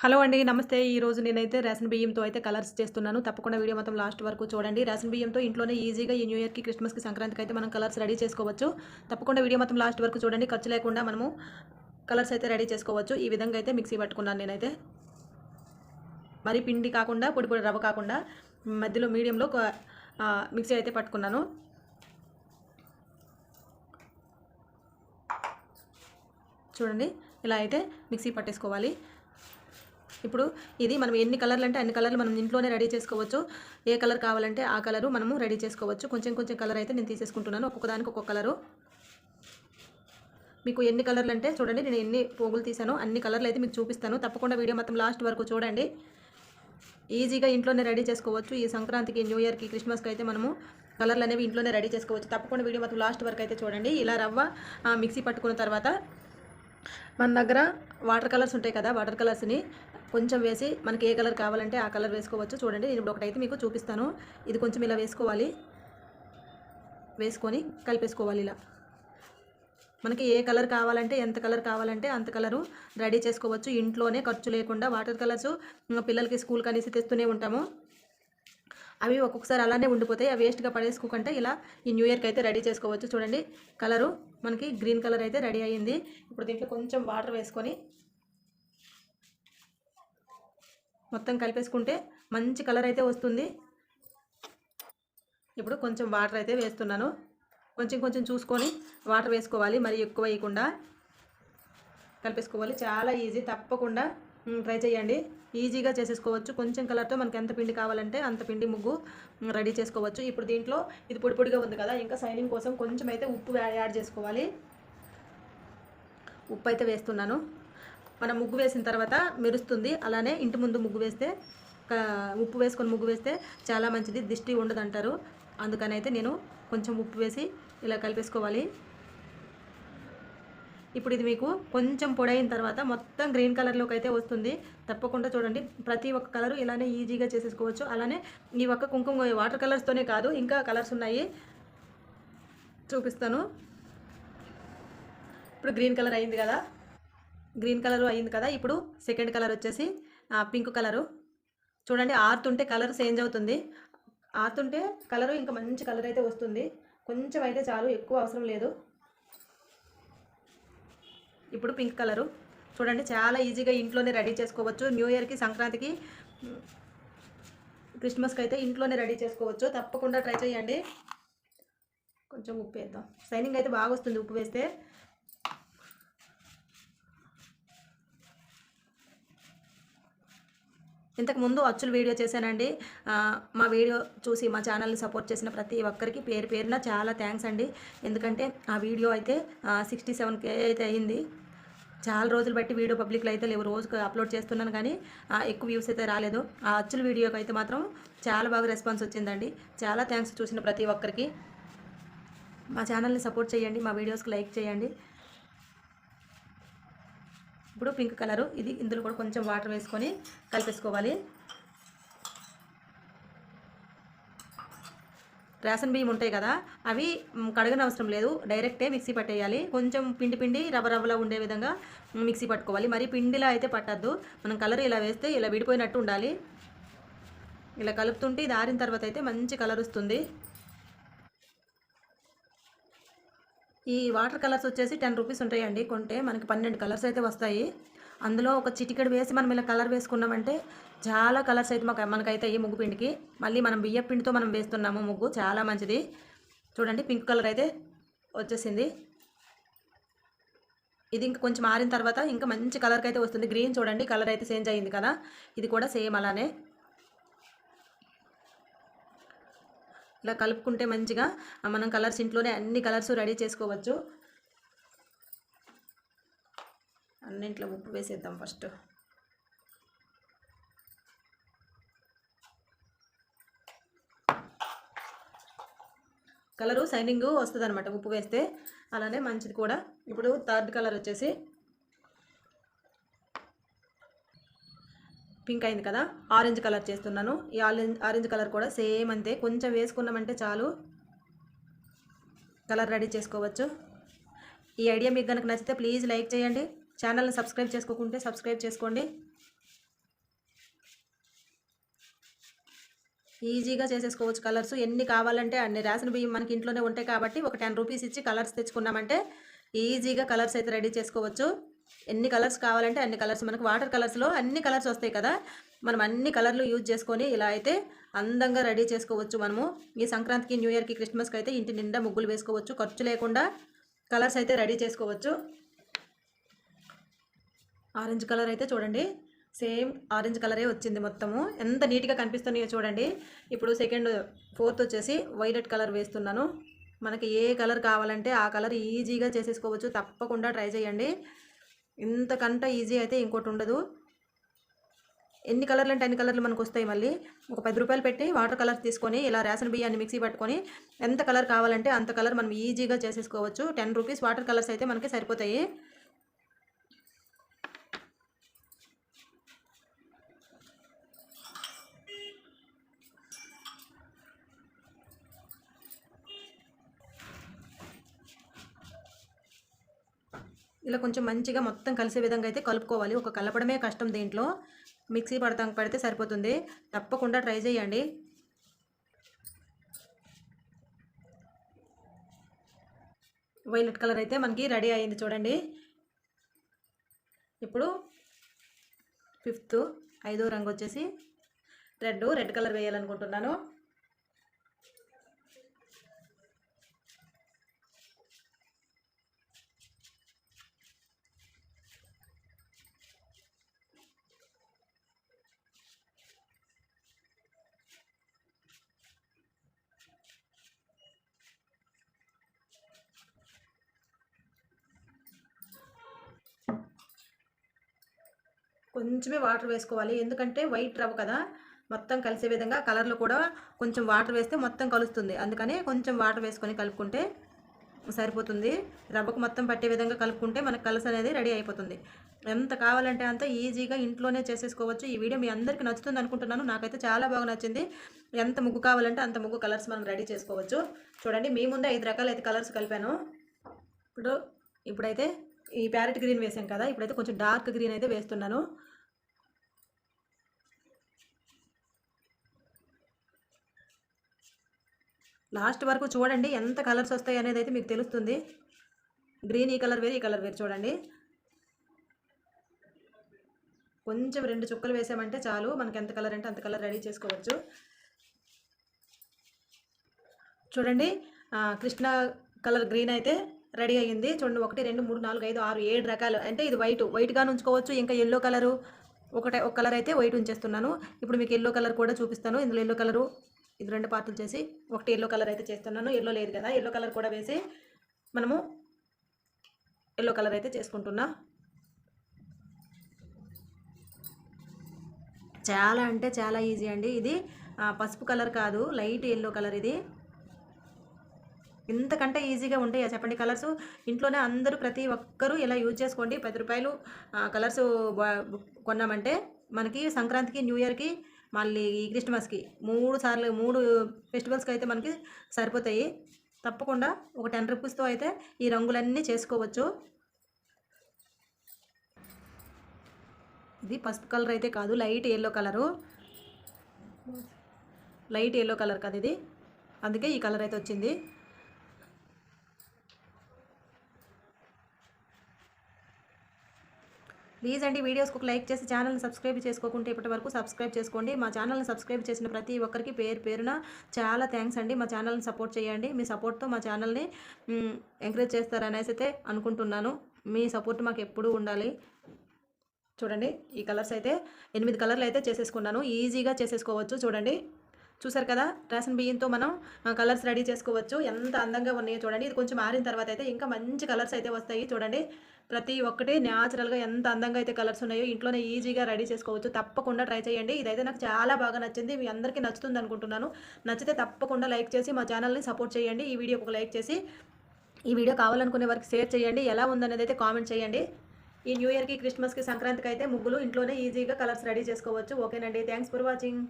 Hello అండి నమస్తే. ఈ రోజు నేనైతే రేషన్ బియ్యంతో అయితే కలర్స్ చేస్తున్నాను. తప్పకుండా వీడియో మొత్తం లాస్ట్ వరకు చూడండి. రేషన్ బియ్యంతో ఇంట్లోనే ఈజీగా ఈ న్యూ ఇయర్కి క్రిస్మస్కి సంక్రాంతికి అయితే మనం కలర్స్ రెడీ చేసుకోవచ్చు. తప్పకుండా వీడియో మొత్తం లాస్ట్ వరకు చూడండి. ఖర్చు లేకుండా మనము కలర్స్ అయితే రెడీ చేసుకోవచ్చు. ఈ విధంగా అయితే మిక్సీ పట్టుకున్నాను నేనైతే. మరి పిండి కాకుండా పొడి పొడి రవ్వ కాకుండా మధ్యలో మీడియంలో మిక్సీ అయితే పట్టుకున్నాను. చూడండి ఇలా అయితే మిక్సీ పట్టేసుకోవాలి. ఇప్పుడు ఇది మనం ఎన్ని కలర్లు అంటే అన్ని కలర్లు మనం ఇంట్లోనే రెడీ చేసుకోవచ్చు. ఏ కలర్ కావాలంటే ఆ కలరు మనము రెడీ చేసుకోవచ్చు. కొంచెం కొంచెం కలర్ అయితే నేను తీసేసుకుంటున్నాను. ఒక్కొక్కదానికి ఒక్కొక్క కలరు. మీకు ఎన్ని కలర్లు అంటే చూడండి నేను ఎన్ని పోగులు తీసాను అన్ని కలర్లు అయితే మీకు చూపిస్తాను. తప్పకుండా వీడియో మొత్తం లాస్ట్ వరకు చూడండి. ఈజీగా ఇంట్లోనే రెడీ చేసుకోవచ్చు. ఈ సంక్రాంతికి న్యూ ఇయర్కి క్రిస్మస్కి అయితే మనము కలర్లు అనేవి ఇంట్లోనే రెడీ చేసుకోవచ్చు. తప్పకుండా వీడియో మొత్తం లాస్ట్ వరకు అయితే చూడండి. ఇలా రవ్వ ఆ, మిక్సీ పట్టుకున్న తర్వాత మన దగ్గర వాటర్ కలర్స్ ఉంటాయి కదా వాటర్ కలర్స్ని కొంచెం వేసి మనకి ఏ కలర్ కావాలంటే ఆ కలర్ వేసుకోవచ్చు. చూడండి నేను ఇప్పుడు ఒకటైతే మీకు చూపిస్తాను. ఇది కొంచెం ఇలా వేసుకోవాలి. వేసుకొని కలిపేసుకోవాలి ఇలా. మనకి ఏ కలర్ కావాలంటే ఎంత కలర్ కావాలంటే అంత కలరు రెడీ చేసుకోవచ్చు. ఇంట్లోనే ఖర్చు లేకుండా వాటర్ కలర్స్ పిల్లలకి స్కూల్ కనేసి తెస్తూనే ఉంటాము. అవి ఒక్కొక్కసారి అలానే ఉండిపోతాయి. అవి వేస్ట్గా పడేసుకోకుండా ఇలా ఈ న్యూ ఇయర్కి అయితే రెడీ చేసుకోవచ్చు. చూడండి కలరు మనకి గ్రీన్ కలర్ అయితే రెడీ అయ్యింది. ఇప్పుడు దీంట్లో కొంచెం వాటర్ వేసుకొని మొత్తం కలిపేసుకుంటే మంచి కలర్ అయితే వస్తుంది. ఇప్పుడు కొంచెం వాటర్ అయితే వేస్తున్నాను. కొంచెం కొంచెం చూసుకొని వాటర్ వేసుకోవాలి. మరి ఎక్కువ వేయకుండా కలిపేసుకోవాలి. చాలా ఈజీ. తప్పకుండా ట్రై చేయండి. ఈజీగా చేసేసుకోవచ్చు. కొంచెం కలర్తో మనకి ఎంత పిండి కావాలంటే అంత పిండి ముగ్గు రెడీ చేసుకోవచ్చు. ఇప్పుడు దీంట్లో ఇది పొడి పొడిగా ఉంది కదా ఇంకా సైనింగ్ కోసం కొంచెం అయితే ఉప్పు యాడ్ చేసుకోవాలి. ఉప్పు అయితే వేస్తున్నాను. మనం ముగ్గు వేసిన తర్వాత మెరుస్తుంది. అలానే ఇంటి ముందు ముగ్గు వేస్తే ఉప్పు వేసుకొని ముగ్గు వేస్తే చాలా మంచిది. దిష్టి ఉండదు అంటారు అందుకని అయితే నేను కొంచెం ఉప్పు వేసి ఇలా కలిపేసుకోవాలి. ఇప్పుడు ఇది మీకు కొంచెం పొడైన తర్వాత మొత్తం గ్రీన్ కలర్లోకి అయితే వస్తుంది. తప్పకుండా చూడండి. ప్రతి ఒక్క కలరు ఇలానే ఈజీగా చేసేసుకోవచ్చు. అలానే ఈ ఒక్క కుంకుమ వాటర్ కలర్స్తోనే కాదు ఇంకా కలర్స్ ఉన్నాయి. చూపిస్తాను. ఇప్పుడు గ్రీన్ కలర్ అయింది కదా. గ్రీన్ కలర్ అయింది కదా ఇప్పుడు సెకండ్ కలర్ వచ్చేసి పింక్ కలరు. చూడండి ఆరుతుంటే కలర్ చేంజ్ అవుతుంది. ఆరుతుంటే కలరు ఇంకా మంచి కలర్ అయితే వస్తుంది. కొంచెం అయితే చాలు ఎక్కువ అవసరం లేదు. ఇప్పుడు పింక్ కలరు. చూడండి చాలా ఈజీగా ఇంట్లోనే రెడీ చేసుకోవచ్చు. న్యూ ఇయర్కి సంక్రాంతికి క్రిస్మస్కి అయితే ఇంట్లోనే రెడీ చేసుకోవచ్చు. తప్పకుండా ట్రై చేయండి. కొంచెం ఉప్పు వేద్దాం. సైనింగ్ అయితే బాగా వస్తుంది ఉప్పు వేస్తే. ఇంతకు ముందు అచ్చులు వీడియో చేశానండి. మా వీడియో చూసి మా ఛానల్ని సపోర్ట్ చేసిన ప్రతి ఒక్కరికి పేరు పేరున చాలా థ్యాంక్స్ అండి. ఎందుకంటే ఆ వీడియో అయితే సిక్స్టీ సెవెన్ కే అయితే అయింది. చాలా రోజులు బట్టి వీడియో పబ్లిక్లో అయితే లేవు. రోజుకు అప్లోడ్ చేస్తున్నాను కానీ ఆ, ఎక్కువ వ్యూస్ అయితే రాలేదు. ఆ అచ్చుల వీడియోకి అయితే మాత్రం చాలా బాగా రెస్పాన్స్ వచ్చిందండి. చాలా థ్యాంక్స్ చూసిన ప్రతి ఒక్కరికి. మా ఛానల్ని సపోర్ట్ చేయండి. మా వీడియోస్కి లైక్ చేయండి. ఇప్పుడు పింక్ కలరు. ఇది ఇందులో కూడా కొంచెం వాటర్ వేసుకొని కలిపేసుకోవాలి. రేషన్ బియ్యం ఉంటాయి కదా అవి కడగని అవసరం లేదు. డైరెక్టే మిక్సీ పట్టేయాలి. కొంచెం పిండి పిండి రవ్వ రవ్వలా ఉండే విధంగా మిక్సీ పట్టుకోవాలి. మరి పిండిలా అయితే పట్టద్దు. మనం కలర్ ఇలా వేస్తే ఇలా విడిపోయినట్టు ఉండాలి. ఇలా కలుపుతుంటే ఇది ఆరిన తర్వాత అయితే మంచి కలర్ వస్తుంది. ఈ వాటర్ కలర్స్ వచ్చేసి టెన్ రూపీస్ ఉంటాయండి. కొంటే మనకి పన్నెండు కలర్స్ అయితే వస్తాయి. అందులో ఒక చిటికెడు వేసి మనం ఇలా కలర్ వేసుకున్నామంటే చాలా కలర్స్ అయితే మాకు మనకైతే ఈ ముగ్గు పిండికి. మళ్ళీ మనం బియ్య పిండితో మనం వేస్తున్నాము ముగ్గు. చాలా మంచిది. చూడండి పింక్ కలర్ అయితే వచ్చేసింది. ఇది ఇంకా కొంచెం మారిన తర్వాత ఇంకా మంచి కలర్కి అయితే వస్తుంది. గ్రీన్ చూడండి కలర్ అయితే చేంజ్ అయింది కదా. ఇది కూడా సేమ్ అలానే. ఇలా కలుపుకుంటే మంచిగా మనం కలర్స్ ఇంట్లోనే అన్ని కలర్స్ రెడీ చేసుకోవచ్చు. అన్నింట్లో ఉప్పు వేసేద్దాం ఫస్ట్. కలరు సైనింగ్ వస్తుంది అనమాట ఉప్పు వేస్తే. అలానే మంచిది కూడా. ఇప్పుడు థర్డ్ కలర్ వచ్చేసి పింక్ అయింది కదా ఆరెంజ్ కలర్ చేస్తున్నాను. ఈ ఆరెంజ్ ఆరెంజ్ కలర్ కూడా సేమ్ అంతే. కొంచెం వేసుకున్నామంటే చాలు కలర్ రెడీ చేసుకోవచ్చు. ఈ ఐడియా మీకు కనుక నచ్చితే ప్లీజ్ లైక్ చేయండి. ఛానల్ని సబ్స్క్రైబ్ చేసుకోకుంటే సబ్స్క్రైబ్ చేసుకోండి. ఈజీగా చేసేసుకోవచ్చు కలర్స్. ఎన్ని కావాలంటే అన్ని. రేషన్ బియ్యం మనకి ఇంట్లోనే ఉంటాయి కాబట్టి ఒక టెన్ రూపీస్ ఇచ్చి కలర్స్ తెచ్చుకున్నామంటే ఈజీగా కలర్స్ అయితే రెడీ చేసుకోవచ్చు. ఎన్ని కలర్స్ కావాలంటే అన్ని కలర్స్. మనకు వాటర్ కలర్స్లో అన్ని కలర్స్ వస్తాయి కదా. మనం అన్ని కలర్లు యూజ్ చేసుకొని ఇలా అయితే అందంగా రెడీ చేసుకోవచ్చు మనము. ఈ సంక్రాంతికి న్యూ ఇయర్కి క్రిస్మస్కి అయితే ఇంటి నిండా ముగ్గులు వేసుకోవచ్చు. ఖర్చు లేకుండా కలర్స్ అయితే రెడీ చేసుకోవచ్చు. ఆరెంజ్ కలర్ అయితే చూడండి. సేమ్ ఆరెంజ్ కలరే వచ్చింది మొత్తము. ఎంత నీట్గా కనిపిస్తున్నాయో చూడండి. ఇప్పుడు సెకండ్ ఫోర్త్ వచ్చేసి వైలెట్ కలర్ వేస్తున్నాను. మనకి ఏ కలర్ కావాలంటే ఆ కలర్ ఈజీగా చేసేసుకోవచ్చు. తప్పకుండా ట్రై చేయండి. ఇంతకంటే ఈజీ అయితే ఇంకోటి ఉండదు. ఎన్ని కలర్లు అంటే అన్ని కలర్లు మనకు వస్తాయి మళ్ళీ. ఒక పది రూపాయలు పెట్టి వాటర్ కలర్ తీసుకొని ఇలా రేషన్ బియ్యాన్ని మిక్సీ పట్టుకొని ఎంత కలర్ కావాలంటే అంత కలర్ మనం ఈజీగా చేసేసుకోవచ్చు. టెన్ రూపీస్ వాటర్ కలర్స్ అయితే మనకి సరిపోతాయి. ఇలా కొంచెం మంచిగా మొత్తం కలిసే విధంగా అయితే కలుపుకోవాలి. ఒక కలపడమే కష్టం దీంట్లో. మిక్సీ పడతాం పడితే సరిపోతుంది. తప్పకుండా ట్రై చేయండి. వైలెట్ కలర్ అయితే మనకి రెడీ అయింది చూడండి. ఇప్పుడు ఫిఫ్త్ ఐదో రంగు వచ్చేసి రెడ్ రెడ్ కలర్ వేయాలనుకుంటున్నాను. కొంచెమే వాటర్ వేసుకోవాలి. ఎందుకంటే వైట్ రవ్వ కదా మొత్తం కలిసే విధంగా కలర్లో కూడా కొంచెం వాటర్ వేస్తే మొత్తం కలుస్తుంది. అందుకనే కొంచెం వాటర్ వేసుకొని కలుపుకుంటే సరిపోతుంది. రవ్వకు మొత్తం పట్టే విధంగా కలుపుకుంటే మనకు కలర్స్ అనేది రెడీ అయిపోతుంది. ఎంత కావాలంటే అంత ఈజీగా ఇంట్లోనే చేసేసుకోవచ్చు. ఈ వీడియో మీ అందరికీ నచ్చుతుంది అనుకుంటున్నాను. నాకైతే చాలా బాగా నచ్చింది. ఎంత ముగ్గు కావాలంటే అంత ముగ్గు కలర్స్ మనం రెడీ చేసుకోవచ్చు. చూడండి మీ ముందే ఐదు రకాల అయితే కలర్స్ కలిపాను. ఇప్పుడు ఇప్పుడైతే ఈ ప్యారెట్ గ్రీన్ వేసాం కదా ఇప్పుడైతే కొంచెం డార్క్ గ్రీన్ అయితే వేస్తున్నాను. లాస్ట్ వరకు చూడండి ఎంత కలర్స్ వస్తాయి అనేది అయితే మీకు తెలుస్తుంది. గ్రీన్ ఈ కలర్ వేరు ఈ కలర్ వేరు చూడండి. కొంచెం రెండు చుక్కలు వేసామంటే చాలు. మనకి ఎంత కలర్ అంటే అంత కలర్ రెడీ చేసుకోవచ్చు. చూడండి కృష్ణ కలర్ గ్రీన్ అయితే రెడీ అయ్యింది. చూడండి ఒకటి రెండు మూడు నాలుగు ఐదు ఆరు ఏడు రకాలు. అంటే ఇది వైట్ వైట్గా ఉంచుకోవచ్చు ఇంకా ఎల్లో కలరు ఒకటే ఒక కలర్ అయితే వైట్ ఉంచేస్తున్నాను. ఇప్పుడు మీకు ఎల్లో కలర్ కూడా చూపిస్తాను. ఇందులో ఎల్లో కలరు ఇది రెండు పార్ట్లు చేసి ఒకటి ఎల్లో కలర్ అయితే చేస్తున్నాను. ఎల్లో లేదు కదా. ఎల్లో కలర్ కూడా వేసి మనము ఎల్లో కలర్ అయితే చేసుకుంటున్నా. చాలా అంటే చాలా ఈజీ అండి. ఇది పసుపు కలర్ కాదు లైట్ ఎల్లో కలర్ ఇది. ఇంతకంటే ఈజీగా ఉంటాయా చెప్పండి? కలర్స్ ఇంట్లోనే అందరూ ప్రతి ఒక్కరూ ఇలా యూజ్ చేసుకోండి. పది రూపాయలు కలర్స్ కొన్నామంటే మనకి సంక్రాంతికి న్యూ ఇయర్కి మళ్ళీ ఈ క్రిస్మస్కి మూడు సార్లు మూడు ఫెస్టివల్స్కి అయితే మనకి సరిపోతాయి. తప్పకుండా ఒక టెన్ రూపీస్తో అయితే ఈ రంగులన్నీ చేసుకోవచ్చు. ఇది పసుపు కలర్ అయితే కాదు light yellow colour. Light yellow colour కదా ఇది. అందుకే ఈ కలర్ అయితే వచ్చింది. ప్లీజ్ అండి వీడియోస్కి ఒక లైక్ చేసి ఛానల్ని సబ్స్క్రైబ్ చేసుకోకుంటే ఇప్పటి వరకు సబ్స్క్రైబ్ చేసుకోండి. మా ఛానల్ని సబ్స్క్రైబ్ చేసిన ప్రతి ఒక్కరికి పేరు పేరున చాలా థ్యాంక్స్ అండి. మా ఛానల్ని సపోర్ట్ చేయండి. మీ సపోర్ట్తో మా ఛానల్ని ఎంకరేజ్ చేస్తారనేసి అయితే అనుకుంటున్నాను. మీ సపోర్ట్ మాకు ఎప్పుడూ ఉండాలి. చూడండి ఈ కలర్స్ అయితే ఎనిమిది కలర్లు అయితే చేసేసుకున్నాను. ఈజీగా చేసేసుకోవచ్చు. చూడండి. చూసారు కదా? రేషన్ బియ్యంతో మనం కలర్స్ రెడీ చేసుకోవచ్చు. ఎంత అందంగా ఉన్నాయో చూడండి. ఇది కొంచెం ఆరిన తర్వాత అయితే ఇంకా మంచి కలర్స్ అయితే వస్తాయి చూడండి. ప్రతి ఒక్కటి న్యాచురల్గా ఎంత అందంగా అయితే కలర్స్ ఉన్నాయో ఇంట్లోనే ఈజీగా రెడీ చేసుకోవచ్చు. తప్పకుండా ట్రై చేయండి. ఇదైతే నాకు చాలా బాగా నచ్చింది. మీ అందరికీ నచ్చుతుంది అనుకుంటున్నాను. నచ్చితే తప్పకుండా లైక్ చేసి మా ఛానల్ని సపోర్ట్ చేయండి. ఈ వీడియోకి ఒక లైక్ చేసి ఈ వీడియో కావాలనుకునే వారికి షేర్ చేయండి. ఎలా ఉందనేది అయితే కామెంట్ చేయండి. ఈ న్యూ ఇయర్కి క్రిస్మస్కి సంక్రాంతికి అయితే ముగ్గులు ఇంట్లోనే ఈజీగా కలర్స్ రెడీ చేసుకోవచ్చు. ఓకేనండి. Thanks for watching.